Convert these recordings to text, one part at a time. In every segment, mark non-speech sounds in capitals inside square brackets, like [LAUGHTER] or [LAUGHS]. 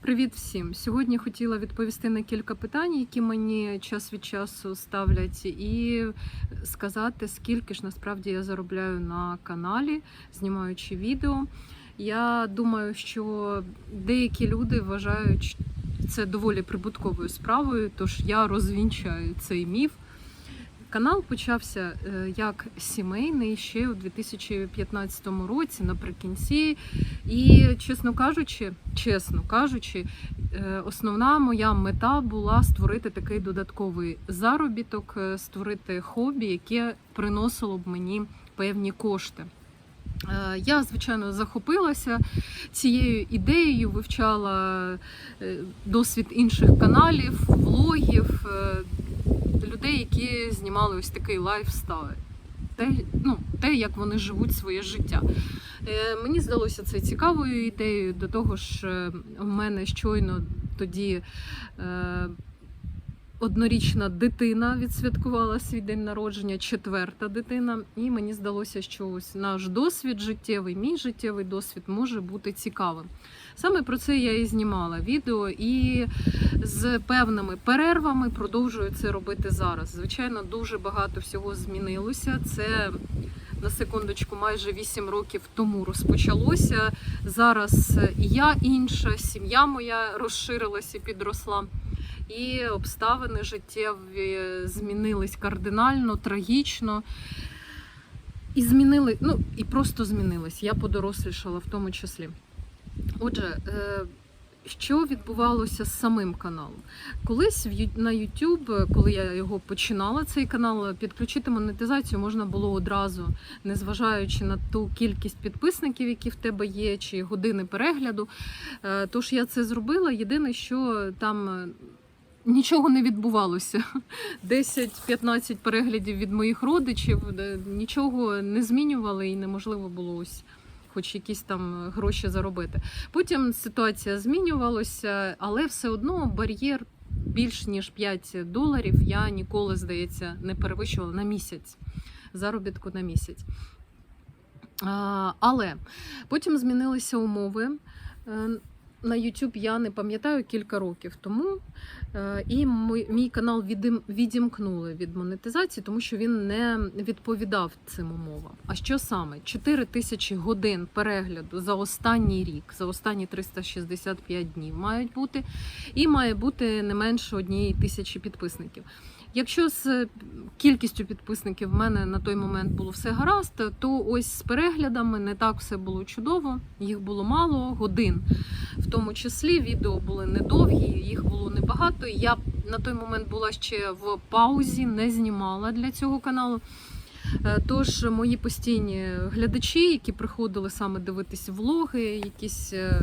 Привіт всім! Сьогодні хотіла відповісти на кілька питань, які мені час від часу ставлять, і сказати, скільки ж насправді я заробляю на каналі, знімаючи відео. Я думаю, що деякі люди вважають це доволі прибутковою справою, тож я розвінчаю цей міф. Канал почався е, як сімейний ще у 2015 році, наприкінці. І, чесно кажучи, чесно кажучи, е, основна моя мета була створити такий додатковий заробіток, е, створити хобі, яке приносило б мені певні кошти. Я, звичайно, захопилася цією ідеєю, вивчала досвід інших каналів, влогів, людей, які знімали ось такий лайфстайл. Те, ну, те, як вони живуть своє життя. Е, Мені здалося це цікавою ідеєю. До того ж, е, в мене щойно тоді е, однорічна дитина відсвяткувала свій день народження, четверта дитина. І мені здалося, що ось наш досвід життєвий, мій життєвий досвід може бути цікавим. Саме про це я і знімала відео, і з певними перервами продовжую це робити зараз. Звичайно, дуже багато всього змінилося. Це на секундочку, майже 8 років тому розпочалося. Зараз я інша, сім'я моя розширилася і підросла. І обставини життєві змінились кардинально, трагічно. І змінили, ну і просто змінились. Я подорослішала в тому числі. Отже, е, що відбувалося з самим каналом? Колись на YouTube, коли я його починала, цей канал, підключити монетизацію можна було одразу, незважаючи на ту кількість підписників, які в тебе є, чи години перегляду. Е, Тож я це зробила. Єдине, що там. Е, Нічого не відбувалося. 10-15 переглядів від моїх родичів, нічого не змінювали і неможливо було ось хоч якісь там гроші заробити. Потім ситуація змінювалася, але все одно бар'єр більш ніж 5 доларів я ніколи, здається, не перевищувала на місяць. Заробітку на місяць. Але потім змінилися умови. На YouTube я не пам'ятаю кілька років тому, Е, і мій, канал відім, відімкнули від монетизації, тому що він не відповідав цим умовам. А що саме? 4 тисячі годин перегляду за останній рік, за останні 365 днів мають бути, і має бути не менше однієї тисячі підписників. Якщо з кількістю підписників в мене на той момент було все гаразд, то ось з переглядами не так все було чудово, їх було мало годин. В тому числі відео були недовгі, їх було небагато. Я на той момент була ще в паузі, не знімала для цього каналу. Е, Тож мої постійні глядачі, які приходили саме дивитись влоги, якісь е,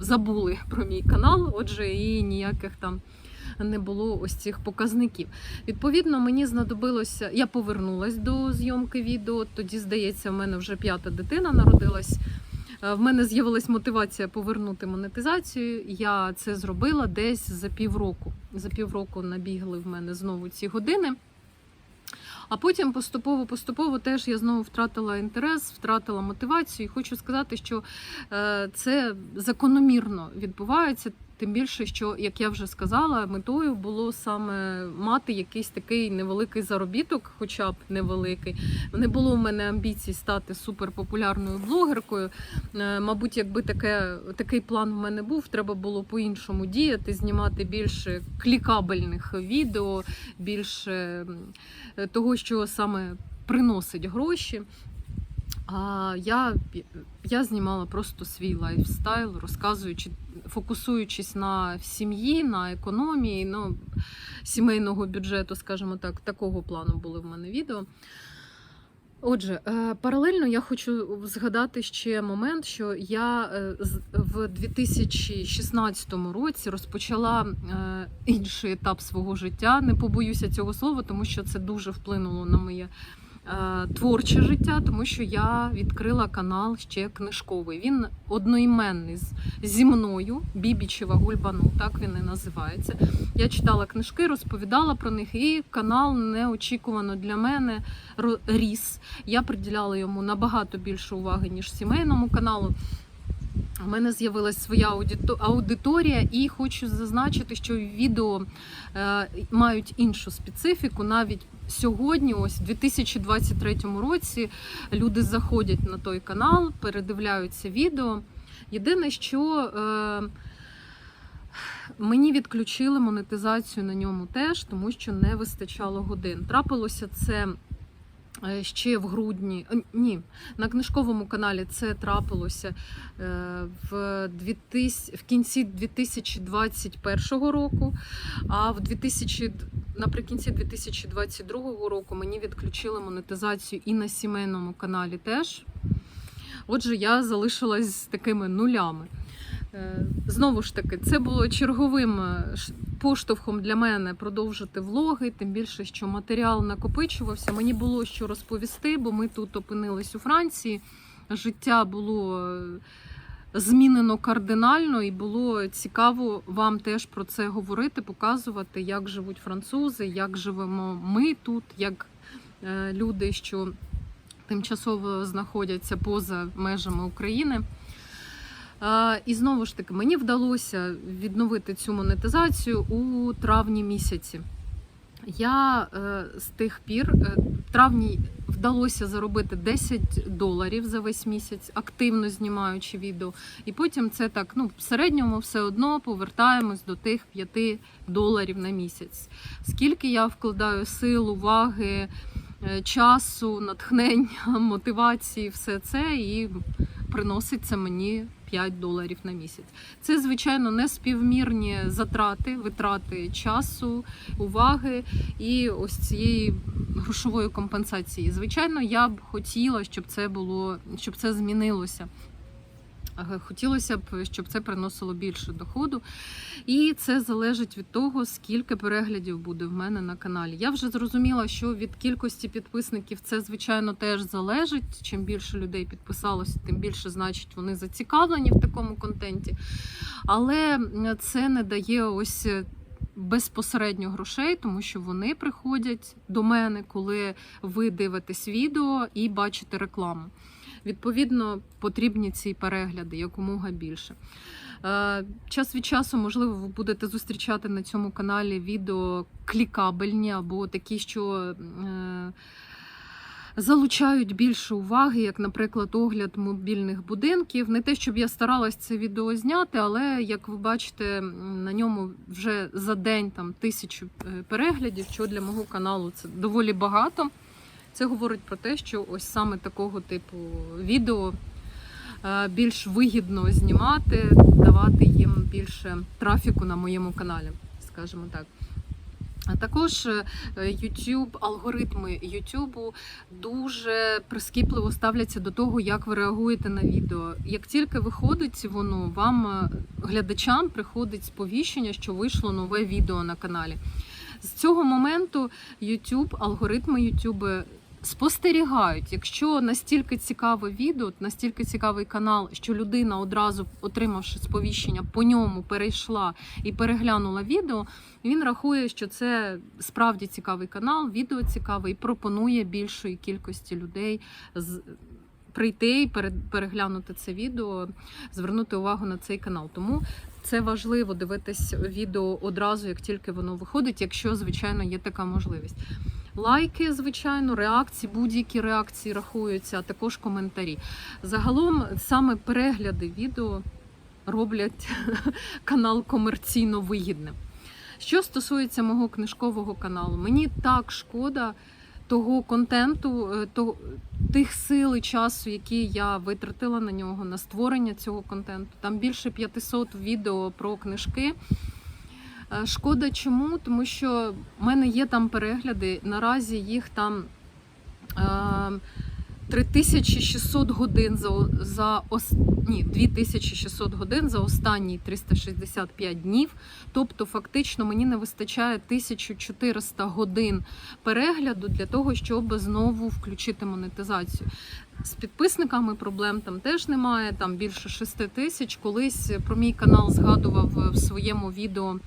забули про мій канал, отже, і ніяких там не було ось цих показників. Відповідно, мені знадобилося, я повернулась до зйомки відео. Тоді, здається, в мене вже п'ята дитина народилась. Е, В мене з'явилась мотивація повернути монетизацію. Я це зробила десь за півроку. За півроку набігли в мене знову ці години. А потім поступово-поступово теж я знову втратила інтерес, втратила мотивацію. І хочу сказати, що е, це закономірно відбувається. Тим більше, що, як я вже сказала, метою було саме мати якийсь такий невеликий заробіток, хоча б невеликий. Не було в мене амбіцій стати суперпопулярною блогеркою. Е, Мабуть, якби таке, такий план в мене був, треба було по-іншому діяти, знімати більше клікабельних відео, більше того, що саме приносить гроші. А я, я знімала просто свій лайфстайл, розказуючи, фокусуючись на сім'ї, на економії, ну, сімейного бюджету, скажімо так, такого плану були в мене відео. Отже, е, паралельно я хочу згадати ще момент, що я е, в 2016 році розпочала е, інший етап свого життя. Не побоюся цього слова, тому що це дуже вплинуло на моє творче життя, тому що я відкрила канал ще книжковий. Він одноіменний зі мною, Бібічева Гульбану, так він і називається. Я читала книжки, розповідала про них, і канал неочікувано для мене ріс. Я приділяла йому набагато більше уваги, ніж сімейному каналу. У мене з'явилась своя аудиторія, і хочу зазначити, що відео е, мають іншу специфіку. Навіть сьогодні, ось в 2023 році, люди заходять на той канал, передивляються відео. Єдине, що е, мені відключили монетизацію на ньому теж, тому що не вистачало годин. Трапилося це. Е, Ще в грудні, е, ні, на книжковому каналі це трапилося е, в 2000, в кінці 2021 року. А в 2000, наприкінці 2022 року мені відключили монетизацію і на сімейному каналі теж. Отже, я залишилась з такими нулями. Знову ж таки, це було черговим поштовхом для мене продовжити влоги, тим більше, що матеріал накопичувався. Мені було що розповісти, бо ми тут опинились у Франції. Життя було е, змінено кардинально, і було цікаво вам теж про це говорити, показувати, як живуть французи, як живемо ми тут, як е, люди, що тимчасово знаходяться поза межами України. І знову ж таки, мені вдалося відновити цю монетизацію у травні місяці. Я е, з тих пір е, в травні вдалося заробити 10 доларів за весь місяць, активно знімаючи відео. І потім це так, ну, в середньому все одно повертаємось до тих 5 доларів на місяць. Скільки я вкладаю сил, уваги, е, часу, натхнення, [LAUGHS] мотивації, все це і приносить це мені 5 доларів на місяць. Це, звичайно, не співмірні затрати, витрати часу, уваги і ось цієї грошової компенсації. Звичайно, я б хотіла, щоб це було, щоб це змінилося. Хотілося б, щоб це приносило більше доходу. І це залежить від того, скільки переглядів буде в мене на каналі. Я вже зрозуміла, що від кількості підписників це, звичайно, теж залежить. Чим більше людей підписалося, тим більше, значить, вони зацікавлені в такому контенті. Але це не дає ось. е, Безпосередньо грошей, тому що вони приходять до мене, коли ви дивитесь відео і бачите рекламу. Відповідно, потрібні ці перегляди якомога більше. Е, Час від часу, можливо, ви будете зустрічати на цьому каналі відео клікабельні або такі, що е, залучають більше уваги, як, наприклад, огляд мобільних будинків. Не те, щоб я старалась це відео зняти, але як ви бачите, на ньому вже за день там тисячу е, переглядів, що для мого каналу це доволі багато. Це говорить про те, що ось саме такого типу відео е, більш вигідно знімати, давати їм більше трафіку на моєму каналі, скажімо так. А також е, YouTube, алгоритми YouTube дуже прискіпливо ставляться до того, як ви реагуєте на відео. Як тільки виходить воно, вам е, глядачам приходить сповіщення, що вийшло нове відео на каналі. З цього моменту YouTube, алгоритми YouTube спостерігають, якщо настільки цікаве відео, настільки цікавий канал, що людина одразу, отримавши сповіщення, по ньому перейшла і переглянула відео, він рахує, що це справді цікавий канал, відео цікаве і пропонує більшої кількості людей з. Прийти і переглянути це відео, звернути увагу на цей канал. Тому це важливо дивитись відео одразу, як тільки воно виходить, якщо, звичайно, є така можливість. Лайки, звичайно, реакції, будь-які реакції рахуються, а також коментарі. Загалом саме перегляди відео роблять [LAUGHS] канал комерційно вигідним. Що стосується мого книжкового каналу, мені так шкода того контенту, е, то, тих сил і часу, які я витратила на нього, на створення цього контенту. Там більше 500 відео про книжки. Е, Шкода чому? Тому що в мене є там перегляди. Наразі їх там е, 3600 годин за, за ні, 2600 годин за останні 365 днів. Тобто, фактично, мені не вистачає 1400 годин перегляду для того, щоб знову включити монетизацію. З підписниками проблем там теж немає, там більше 6 тисяч. Колись про мій канал згадував в своєму відео е,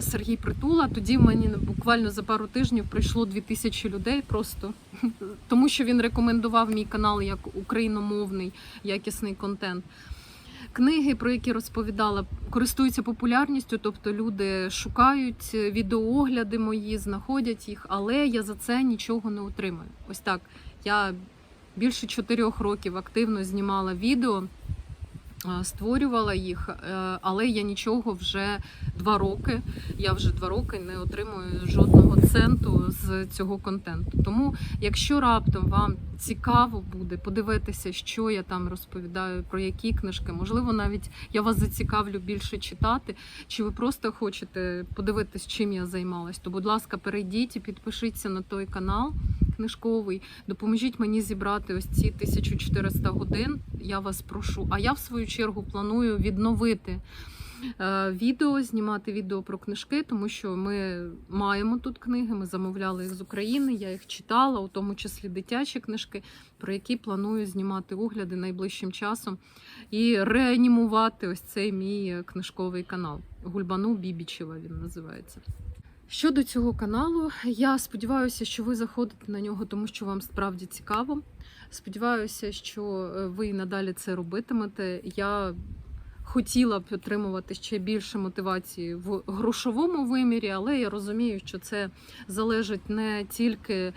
Сергій Притула. Тоді в мені буквально за пару тижнів прийшло 2000 людей просто [LAUGHS] тому, що він рекомендував мій канал як україномовний якісний контент. Книги, про які розповідала, користуються популярністю, тобто люди шукають відеоогляди мої, знаходять їх, але я за це нічого не отримую. Ось так. Я більше чотирьох років активно знімала відео, е, створювала їх, е, але я нічого вже два роки. Я вже два роки не отримую жодного центу з цього контенту. Тому, якщо раптом вам цікаво буде подивитися, що я там розповідаю, про які книжки, можливо, навіть я вас зацікавлю більше читати, чи ви просто хочете подивитись, чим я займалась, то, будь ласка, перейдіть і підпишіться на той канал книжковий. Допоможіть мені зібрати ось ці 1400 годин. Я вас прошу. А я в свою чергу планую відновити е, відео, знімати відео про книжки, тому що ми маємо тут книги. Ми замовляли їх з України. Я їх читала, у тому числі дитячі книжки, про які планую знімати огляди найближчим часом і реанімувати ось цей мій книжковий канал. Гульбану Бібічева він називається. Щодо цього каналу, я сподіваюся, що ви заходите на нього, тому що вам справді цікаво. Сподіваюся, що е, ви надалі це робитимете. Я хотіла б отримувати ще більше мотивації в грошовому вимірі, але я розумію, що це залежить не тільки е,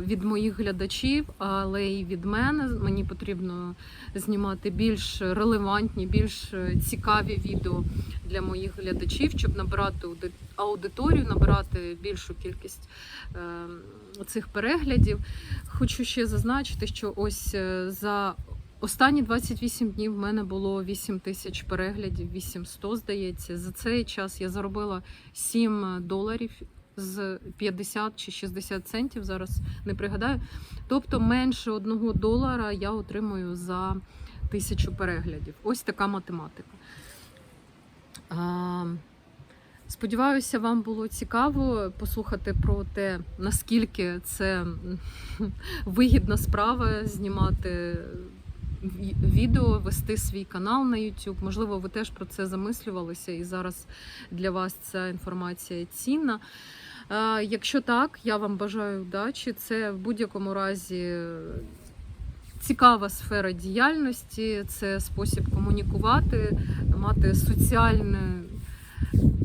від моїх глядачів, але й від мене. Мені потрібно знімати більш релевантні, більш е, цікаві відео для моїх глядачів, щоб набирати аудиторію, набирати більшу кількість е, цих переглядів. Хочу ще зазначити, що ось за останні 28 днів в мене було 8 тисяч переглядів, 800, здається. За цей час я заробила 7 доларів. З 50 чи 60 центів зараз не пригадаю. Тобто менше одного долара я отримую за тисячу переглядів. Ось така математика. Сподіваюся, вам було цікаво послухати про те, наскільки це [LAUGHS] вигідна справа знімати відео, вести свій канал на YouTube. Можливо, ви теж про це замислювалися, і зараз для вас ця інформація цінна. Якщо так, я вам бажаю удачі. Це в будь-якому разі цікава сфера діяльності, це спосіб комунікувати, мати соціальне.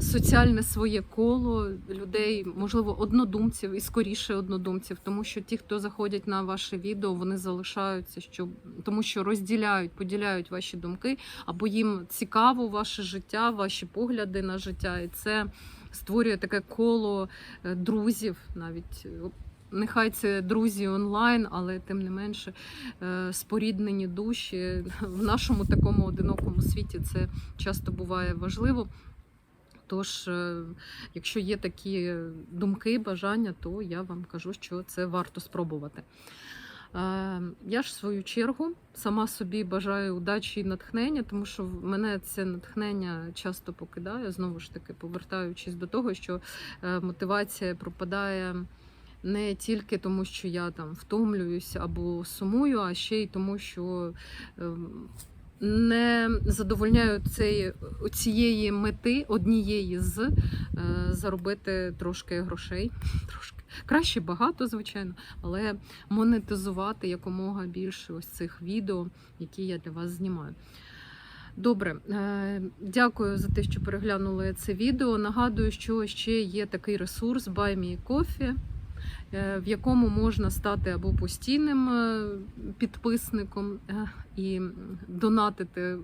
Соціальне своє коло людей, можливо, однодумців і скоріше однодумців, тому що ті, хто заходять на ваше відео, вони залишаються, щоб тому що розділяють, поділяють ваші думки, або їм цікаво ваше життя, ваші погляди на життя, і це створює таке коло е, друзів, навіть. Нехай це друзі онлайн, але тим не менше е, споріднені душі. В нашому такому одинокому світі це часто буває важливо. Тож, е, якщо є такі думки, бажання, то я вам кажу, що це варто спробувати. Е, Я ж в свою чергу сама собі бажаю удачі і натхнення, тому що мене це натхнення часто покидає. Знову ж таки, повертаючись до того, що е, мотивація пропадає не тільки тому, що я там втомлююся або сумую, а ще й тому, що ем, не задовольняю цей, цієї мети однієї з е, заробити трошки грошей. [LAUGHS] Трошки краще багато, звичайно, але монетизувати якомога більше ось цих відео, які я для вас знімаю. Добре, е, дякую за те, що переглянули це відео. Нагадую, що ще є такий ресурс Buy Me Coffee, е, в якому можна стати або постійним е, підписником е, і донатити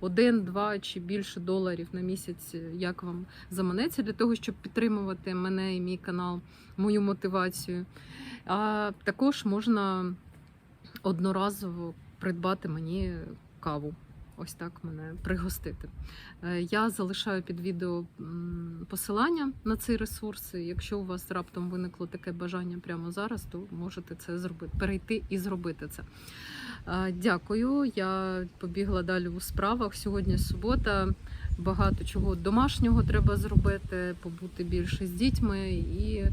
один, два чи більше доларів на місяць, як вам заманеться, для того, щоб підтримувати мене і мій канал, мою мотивацію. А також можна одноразово придбати мені каву. Ось так мене пригостити. Е, Я залишаю під відео посилання на цей ресурс. Якщо у вас раптом виникло таке бажання прямо зараз, то можете це зробити, перейти і зробити це. Е, Дякую. Я побігла далі у справах. Сьогодні субота. Багато чого домашнього треба зробити, побути більше з дітьми і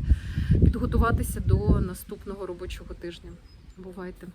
підготуватися до наступного робочого тижня. Бувайте!